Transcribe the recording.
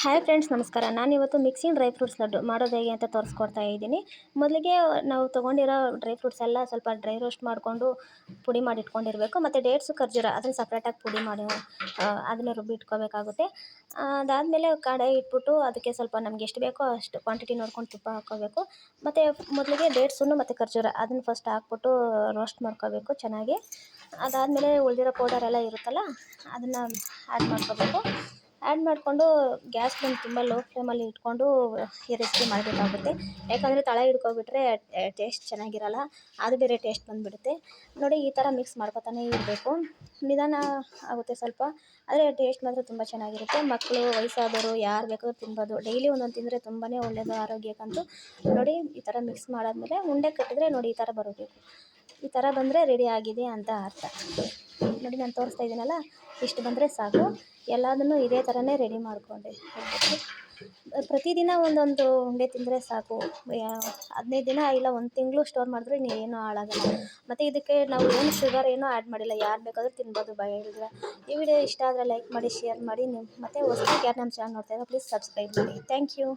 Hi friends ನಮಸ್ಕಾರ. ನಾನು ಇವತ್ತು ಮಿಕ್ಸಿಂಗ್ ಡ್ರೈ ಫ್ರೂಟ್ಸ್ ಲಡ್ಡು ಮಾಡೋದು ಹೇಗೆ ಅಂತ ತೋರಿಸ್ಕೊಡ್ತಾ ಇದ್ದೀನಿ. ಮೊದಲಿಗೆ ನಾವು ತೊಗೊಂಡಿರೋ ಡ್ರೈ ಫ್ರೂಟ್ಸ್ ಎಲ್ಲ ಸ್ವಲ್ಪ ಡ್ರೈ ರೋಸ್ಟ್ ಮಾಡಿಕೊಂಡು ಪುಡಿ ಮಾಡಿ ಇಟ್ಕೊಂಡಿರಬೇಕು ಮತ್ತು ಡೇಟ್ಸು ಖರ್ಜೂರ ಅದನ್ನು ಸಪ್ರೇಟಾಗಿ ಪುಡಿ ಮಾಡಿ ಅದನ್ನು ರುಬ್ಬಿ ಇಟ್ಕೋಬೇಕಾಗುತ್ತೆ. ಅದಾದಮೇಲೆ ಕಡಾಯಿ ಇಟ್ಬಿಟ್ಟು ಅದಕ್ಕೆ ಸ್ವಲ್ಪ ನಮ್ಗೆ ಎಷ್ಟು ಬೇಕೋ ಅಷ್ಟು ಕ್ವಾಂಟಿಟಿ ನೋಡ್ಕೊಂಡು ತುಪ್ಪ ಹಾಕ್ಕೋಬೇಕು. ಮತ್ತು ಮೊದಲಿಗೆ ಡೇಟ್ಸನ್ನು ಮತ್ತು ಖರ್ಜೂರ ಅದನ್ನು ಫಸ್ಟ್ ಹಾಕ್ಬಿಟ್ಟು ರೋಸ್ಟ್ ಮಾಡ್ಕೋಬೇಕು ಚೆನ್ನಾಗಿ. ಅದಾದಮೇಲೆ ಉಳಿದಿರೋ ಪೌಡರ್ ಎಲ್ಲ ಇರುತ್ತಲ್ಲ, ಅದನ್ನು ಆ್ಯಡ್ ಮಾಡ್ಕೋಬೇಕು. ಆ್ಯಡ್ ಮಾಡಿಕೊಂಡು ಗ್ಯಾಸ್ ಬಂದು ತುಂಬ ಲೋ ಫ್ಲೇಮಲ್ಲಿ ಇಟ್ಕೊಂಡು ಈ ರೆಸಿಪಿ ಮಾಡಬೇಕಾಗುತ್ತೆ. ಯಾಕಂದರೆ ತಳ ಹಿಡ್ಕೊಬಿಟ್ರೆ ಟೇಸ್ಟ್ ಚೆನ್ನಾಗಿರಲ್ಲ. ಅದು ಬೇರೆ ಟೇಸ್ಟ್ ಬಂದುಬಿಡುತ್ತೆ. ನೋಡಿ, ಈ ಥರ ಮಿಕ್ಸ್ ಮಾಡ್ಕೊತಾನೆ ಇರಬೇಕು. ನಿಧಾನ ಆಗುತ್ತೆ ಸ್ವಲ್ಪ. ಆದರೆ ಟೇಸ್ಟ್ ಮಾತ್ರ ತುಂಬ ಚೆನ್ನಾಗಿರುತ್ತೆ. ಮಕ್ಕಳು ವಯಸ್ಸಾದವರು, ಯಾರು ಬೇಕಾದ್ರೂ ತಿನ್ಬೋದು. ಡೈಲಿ ಒಂದೊಂದು ತಿಂದರೆ ತುಂಬಾ ಒಳ್ಳೆಯದು ಆರೋಗ್ಯಕ್ಕಂತೂ. ನೋಡಿ, ಈ ಥರ ಮಿಕ್ಸ್ ಮಾಡಾದಮೇಲೆ ಉಂಡೆ ಕಟ್ಟಿದ್ರೆ ನೋಡಿ, ಈ ಥರ ಬರಬೇಕು ಈ ಥರ ಬಂದರೆ ರೆಡಿ ಆಗಿದೆ ಅಂತ ಅರ್ಥ. ನೋಡಿ, ನಾನು ತೋರಿಸ್ತಾ ಇದ್ದೀನಲ್ಲ, ಇಷ್ಟು ಬಂದರೆ ಸಾಕು. ಎಲ್ಲದನ್ನು ಇದೇ ಥರನೇ ರೆಡಿ ಮಾಡಿಕೊಂಡೆ. ಪ್ರತಿದಿನ ಒಂದೊಂದು ಉಂಡೆ ತಿಂದರೆ ಸಾಕು. ಹದಿನೈದು ದಿನ ಇಲ್ಲ, ಒಂದು ತಿಂಗಳು ಸ್ಟೋರ್ ಮಾಡಿದ್ರೆ ಏನೂ ಹಾಳಾಗಲ್ಲ. ಮತ್ತು ಇದಕ್ಕೆ ನಾವು ಏನು ಶುಗರ್ ಏನೂ ಆ್ಯಡ್ ಮಾಡಿಲ್ಲ. ಯಾರು ಬೇಕಾದರೂ ತಿನ್ಬೋದು ಭಯ ಹೇಳಿದ್ರೆ. ಈ ವಿಡಿಯೋ ಇಷ್ಟ ಆದರೆ ಲೈಕ್ ಮಾಡಿ, ಶೇರ್ ಮಾಡಿ. ನಿಮ್ಮ, ಮತ್ತು ಹೊಸದಾಗಿ ಯಾರು ನಮ್ಮ ಚಾನಲ್ ನೋಡ್ತಾ ಇದ್ದಾರೆ, ಪ್ಲೀಸ್ ಸಬ್ಸ್ಕ್ರೈಬ್ ಮಾಡಿ. Thank you.